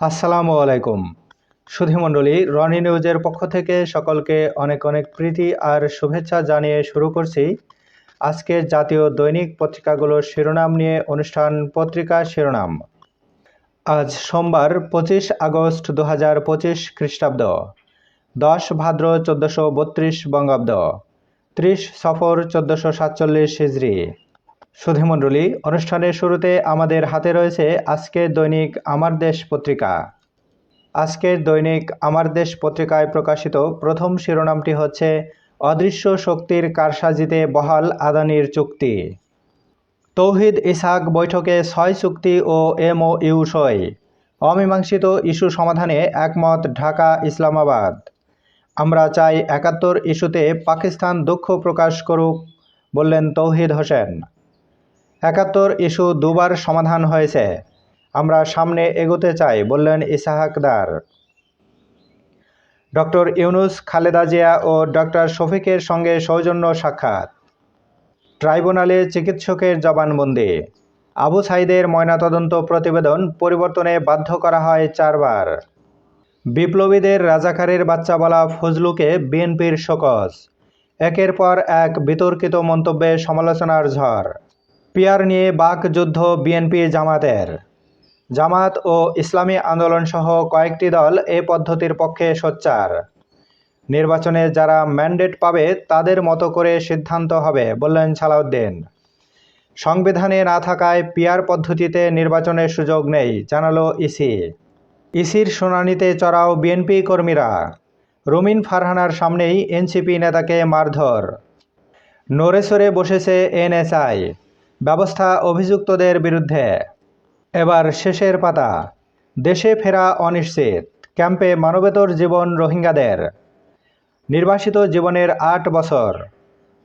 আসসালামু আলাইকুম। সুধীমণ্ডলী রনি নিউজের পক্ষ থেকে সকলকে অনেক অনেক প্রীতি আর শুভেচ্ছা জানিয়ে শুরু করছি। আজকের জাতীয় দৈনিক পত্রিকাগুলোর শিরোনাম নিয়ে অনুষ্ঠান পত্রিকা শিরোনাম। আজ সোমবার পঁচিশ আগস্ট দু হাজার পঁচিশ খ্রিস্টাব্দ। দশ ভাদ্র চোদ্দোশো বত্রিশ বঙ্গাব্দ। ত্রিশ সফর চোদ্দোশো সাতচল্লিশ হিজড়ি। সুধীমণ্ডলী অনুষ্ঠানের শুরুতে আমাদের হাতে রয়েছে আজকের দৈনিক আমার দেশ পত্রিকা। আজকের দৈনিক আমার দেশ পত্রিকায় প্রকাশিত প্রথম শিরোনামটি হচ্ছে, অদৃশ্য শক্তির কারসাজিতে বহাল আদানির চুক্তি। তৌহিদ ইসাক বৈঠকে ছয় চুক্তি ও এমও ইউ সই। অমীমাংসিত ইস্যু সমাধানে একমত ঢাকা, ইসলামাবাদ। আমরা চাই একাত্তর ইস্যুতে পাকিস্তান দুঃখ প্রকাশ করুক, বললেন তৌহিদ হোসেন। একাত্তর ইস্যু দুবার সমাধান হয়েছে। আমরা সামনে এগোতে চাই, বললেন ইসাহাকদার ডক্টর ইউনুস, খালেদা জিয়া ও ডক্টর শফিকের সঙ্গে সৌজন্য সাক্ষাৎ। ট্রাইব্যুনালে চিকিৎসকের জবানবন্দি। আবু সাইদের ময়নাতদন্ত প্রতিবেদন পরিবর্তনে বাধ্য করা হয় চারবার। বিপ্লবীদের রাজাকারের বাচ্চা বলা ফজলুকে বিএনপির শোকজ। একের পর এক বিতর্কিত মন্তব্যে সমালোচনার ঝড়। পিয়ার নিয়ে বাক যুদ্ধ বিএনপি জামাতের জামাত ও ইসলামী আন্দোলন সহ কয়েকটি দল এ পদ্ধতির পক্ষে সোচ্চার। নির্বাচনে যারা ম্যান্ডেট পাবে তাদের মতো করে সিদ্ধান্ত হবে, বললেন সালাউদ্দিন। সংবিধানে না থাকায় পিয়ার পদ্ধতিতে নির্বাচনের সুযোগ নেই, জানালো ইসি। ইসির শুনানিতে চড়াও বিএনপি কর্মীরা। রুমিন ফারহানার সামনেই এনসিপি নেতাকে মারধর। নড়েসরে বসেছে এনএসআই। ব্যবস্থা অভিযুক্তদের বিরুদ্ধে। এবার শেষের পাতা। দেশে ফেরা অনিশ্চিত। ক্যাম্পে মানবেতর জীবন রোহিঙ্গাদের। নির্বাসিত জীবনের আট বছর।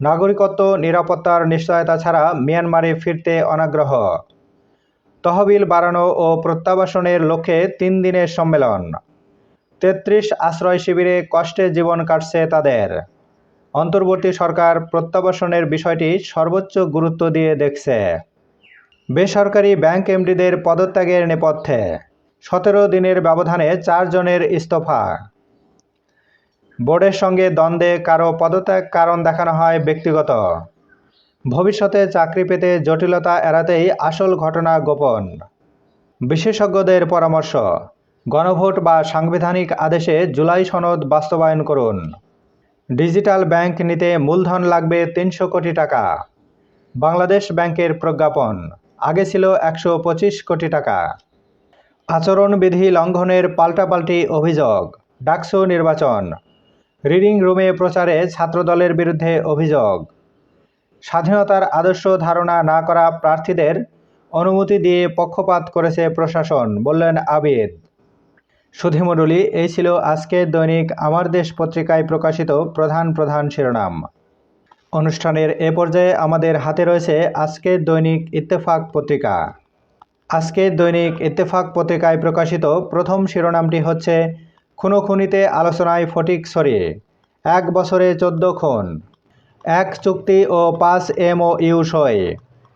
নাগরিকত্ব, নিরাপত্তার নিশ্চয়তা ছাড়া মিয়ানমারে ফিরতে অনাগ্রহ। তহবিল বাড়ানো ও প্রত্যাবাসনের লক্ষ্যে তিন দিনের সম্মেলন। তেত্রিশ আশ্রয় শিবিরে কষ্টে জীবন কাটছে তাদের। অন্তর্বর্তী সরকার প্রত্যাবাসনের বিষয়টি সর্বোচ্চ গুরুত্ব দিয়ে দেখছে। বেসরকারি ব্যাংক এমডিদের পদত্যাগের নেপথ্যে সতেরো দিনের ব্যবধানে চারজনের ইস্তফা। বোর্ডের সঙ্গে দ্বন্দ্বে কারও পদত্যাগ কারণ দেখানো হয় ব্যক্তিগত। ভবিষ্যতে চাকরি পেতে জটিলতা এড়াতেই আসল ঘটনা গোপন। বিশেষজ্ঞদের পরামর্শ, গণভোট বা সাংবিধানিক আদেশে জুলাই সনদ বাস্তবায়ন করুন। ডিজিটাল ব্যাংক নিতে মূলধন লাগবে তিনশো কোটি টাকা। বাংলাদেশ ব্যাংকের প্রজ্ঞাপন, আগে ছিল একশো পঁচিশ কোটি টাকা। আচরণবিধি লঙ্ঘনের পাল্টাপাল্টি অভিযোগ, ডাকসু নির্বাচন, রিডিং রুমে প্রচারে ছাত্রদলের বিরুদ্ধে অভিযোগ। স্বাধীনতার আদর্শ ধারণা না করা প্রার্থীদের অনুমতি দিয়ে পক্ষপাত করেছে প্রশাসন, বললেন আবিদ। সুধিমণ্ডলী এই ছিল আজকের দৈনিক আমার দেশ পত্রিকায় প্রকাশিত প্রধান প্রধান শিরোনাম। অনুষ্ঠানের এ পর্যায়ে আমাদের হাতে রয়েছে আজকের দৈনিক ইত্তেফাক পত্রিকা। আজকের দৈনিক ইত্তেফাক পত্রিকায় প্রকাশিত প্রথম শিরোনামটি হচ্ছে, খুনোখুনিতে আলোচনায় ফটিক সরি এক বছরে চোদ্দ খুন, এক চুক্তি ও পাঁচ এম ও ইউ সই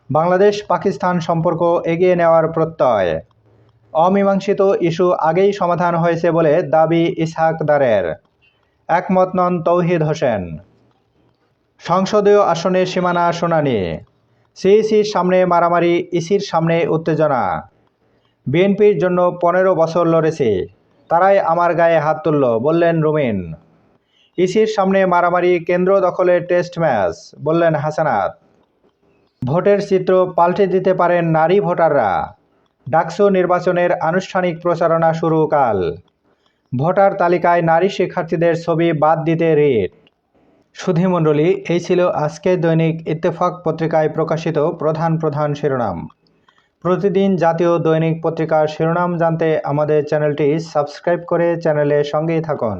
বাংলাদেশ পাকিস্তান সম্পর্ক এগিয়ে নেওয়ার প্রত্যয়। অমীমাংসিত ইস্যু আগেই সমাধান হয়েছে বলে দাবি ইসহাকদারের একমত নন তৌহিদ হোসেন। সংসদীয় আসনের সীমানা শুনানি। সিইসির সামনে মারামারি, ইসির সামনে উত্তেজনা। বিএনপির জন্য পনেরো বছর লড়েছে, তারাই আমার গায়ে হাত তুলল, বললেন রুমিন। ইসির সামনে মারামারি, কেন্দ্র দখলের টেস্ট ম্যাচ, বললেন হাসানাত। ভোটের চিত্র পাল্টে দিতে পারেন নারী ভোটাররা। ডাকসু নির্বাচনের আনুষ্ঠানিক প্রচারণা শুরু কাল। ভোটার তালিকায় নারী শিক্ষার্থীদের ছবি বাদ দিতে রিট। সুধীমণ্ডলী এই ছিল আজকের দৈনিক ইত্তেফাক পত্রিকায় প্রকাশিত প্রধান প্রধান শিরোনাম। প্রতিদিন জাতীয় দৈনিক পত্রিকার শিরোনাম জানতে আমাদের চ্যানেলটি সাবস্ক্রাইব করে চ্যানেলের সঙ্গেই থাকুন।